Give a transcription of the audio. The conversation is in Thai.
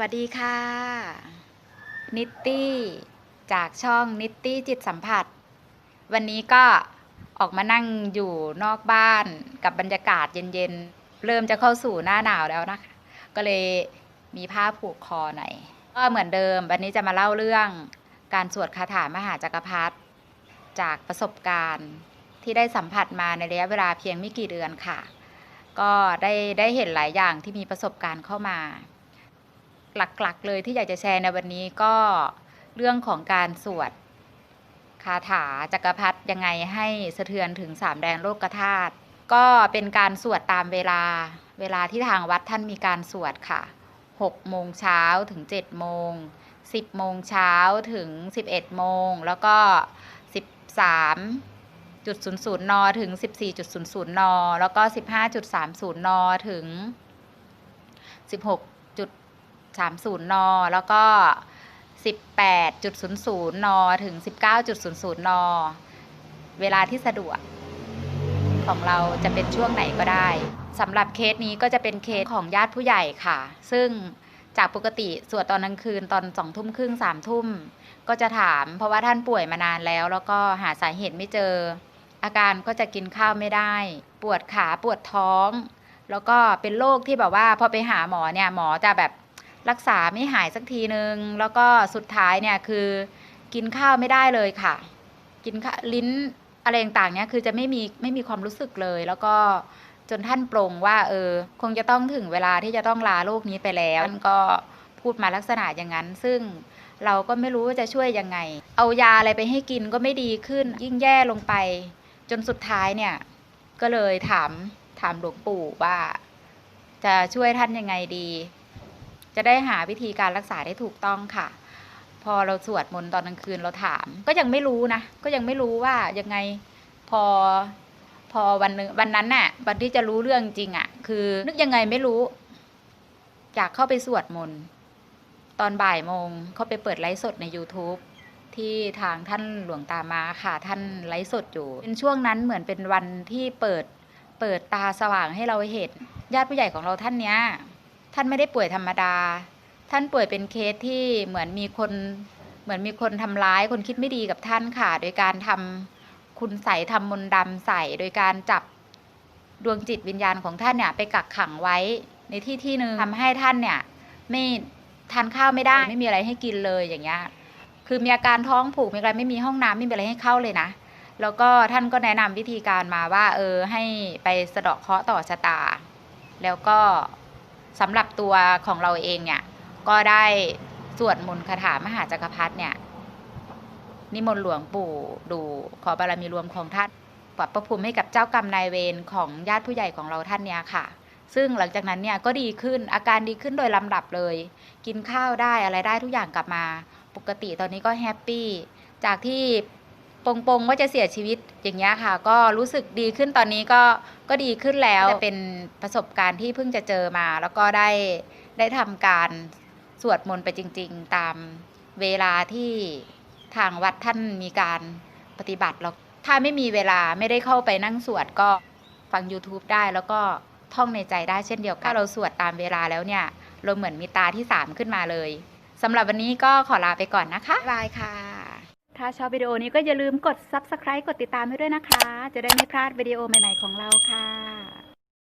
วัสดีค่ะ นิตตี้ จากช่องนิตตี้จิตสัมผัส วันนี้ก็ออกมานั่งอยู่นอกบ้านกับบรรยากาศเย็นๆ เริ่มจะเข้าสู่หน้าหนาวแล้วนะคะ ก็เลยมีผ้าผูกคอหน่อย ก็เหมือนเดิม วันนี้จะมาเล่าเรื่องการสวดคาถามหาจักรพรรดิจากประสบการณ์ที่ได้สัมผัสมาในระยะเวลาเพียงไม่กี่เดือนค่ะ ก็ได้ได้เห็นหลายอย่างที่มีประสบการณ์เข้ามา หลักๆ เลยที่อยากจะแชร์ในวันนี้ก็เรื่องของการสวดคาถาจักรพรรดิยังไงให้สะเทือนถึงสามแดนโลกธาตุก็เป็นการสวดตามเวลา เวลาที่ทางวัดท่านมีการสวดค่ะ6โมงเช้าถึง7โมง10โมงเช้าถึง 11โมงแล้วก็ 13จุดศูนย์ศูนย์นถึง 14.00 น แล้วก็ 15.30 น ถึง 30นแล้วก็ 18.00นถึง 19.00นเวลาที่สะดวก ของเราจะเป็นช่วงไหนก็ได้สำหรับเคสนี้ก็จะเป็นเคสของญาติผู้ใหญ่ค่ะ ซึ่งจากปกติสวดตอนกลางคืนตอนสองทุ่มครึ่งสามทุ่ม ก็จะถามเพราะว่าท่านป่วยมานานแล้ว แล้วก็หาสาเหตุไม่เจอ อาการก็จะกินข้าวไม่ได้ ปวดขาปวดท้อง แล้วก็เป็นโรคที่แบบว่าพอไปหาหมอเนี่ยหมอจะแบบ รักษาไม่หายสักทีนึง แล้วก็สุดท้ายเนี่ยคือกินข้าวไม่ได้เลยค่ะ กินข้าลิ้นอะไรต่างๆเนี่ยคือจะไม่มีไม่มีความรู้สึกเลย แล้วก็จนท่านปรงว่าเออคงจะต้องถึงเวลาที่จะต้องลาโลกนี้ไปแล้วท่านก็พูดมาลักษณะอย่างนั้น ซึ่งเราก็ไม่รู้ว่าจะช่วยยังไง เอายาอะไรไปให้กินก็ไม่ดีขึ้น ยิ่งแย่ลงไป จนสุดท้ายเนี่ย ก็เลยถามถามหลวงปู่ว่า จะช่วยท่านยังไงดี จะได้หาวิธีการรักษาได้ถูกต้องค่ะ พอเราสวดมนต์ตอนกลางคืนเราถาม ก็ยังไม่รู้นะ ก็ยังไม่รู้ว่ายังไงพอพอวันนึงวันนั้นน่ะวันที่จะรู้เรื่องจริงอะ่ะ คือนึกยังไงไม่รู้อยากเข้าไปสวดมนต์ตอนบ่ายโมงเข้าไปเปิดไลฟ์สดใน YouTube ที่ทางท่านหลวงตามาค่ะท่านไลฟ์สดอยู่ เป็นช่วงนั้นเหมือนเป็นวันที่เปิดเปิดตาสว่างให้เราเห็นญาติผู้ใหญ่ของเราท่านเนี้ย ท่านไม่ได้ป่วยธรรมดา ท่านป่วยเป็นเคสที่เหมือนมีคนเหมือนมีคนทำร้ายคนคิดไม่ดีกับท่านค่ะ โดยการทำคุณใส่ทำมนต์ดำใส่โดยการจับดวงจิตวิญญาณของท่านเนี่ยไปกักขังไว้ในที่ที่หนึ่งทำให้ท่านเนี่ยไม่ทานข้าวไม่ได้ไม่มีอะไรให้กินเลยอย่างเงี้ยคือมีอาการท้องผูกมีอะไรไม่มีห้องน้ำไม่มีอะไรให้เข้าเลยนะแล้วก็ท่านก็แนะนำวิธีการมาว่า เออให้ไปสะเดาะเคราะห์ต่อชะตา แล้วก็ สำหรับตัวของเราเองเนี่ย ก็ได้สวดมนต์คาถามหาจักรพรรดิเนี่ย นิมนต์หลวงปู่ดูขอบารมีรวมของท่านปรับประภูมิให้กับเจ้ากรรมนายเวรของญาติผู้ใหญ่ของเราท่านเนี้ยค่ะ ซึ่งหลังจากนั้นเนี่ยก็ดีขึ้นอาการดีขึ้นโดยลำดับเลย กินข้าวได้อะไรได้ทุกอย่างกลับมา ปกติตอนนี้ก็แฮปปี้จากที่ ปงปงๆว่าจะเสียชีวิตอย่างเงี้ยค่ะ ก็รู้สึกดีขึ้นตอนนี้ก็ก็ดีขึ้นแล้วจะเป็นประสบการณ์ที่เพิ่งจะเจอมา แล้วก็ได้ได้ทำการสวดมนต์ไปจริง ๆ ตามเวลาที่ทางวัดท่านมีการปฏิบัติแล้วถ้าไม่มีเวลาไม่ได้เข้าไปนั่งสวดก็ฟัง YouTube ได้แล้วก็ท่องในใจได้เช่นเดียวกันถ้าเราสวดตามเวลาแล้วเนี่ยเราเหมือนมีตาที่ 3 ขึ้นมาเลยสำหรับวันนี้ก็ขอลาไปก่อนนะคะบายค่ะ ถ้าชอบวิดีโอนี้ก็อย่าลืมกด Subscribe กดติดตามให้ด้วยนะคะ จะได้ไม่พลาดวิดีโอใหม่ ๆ ของเราค่ะ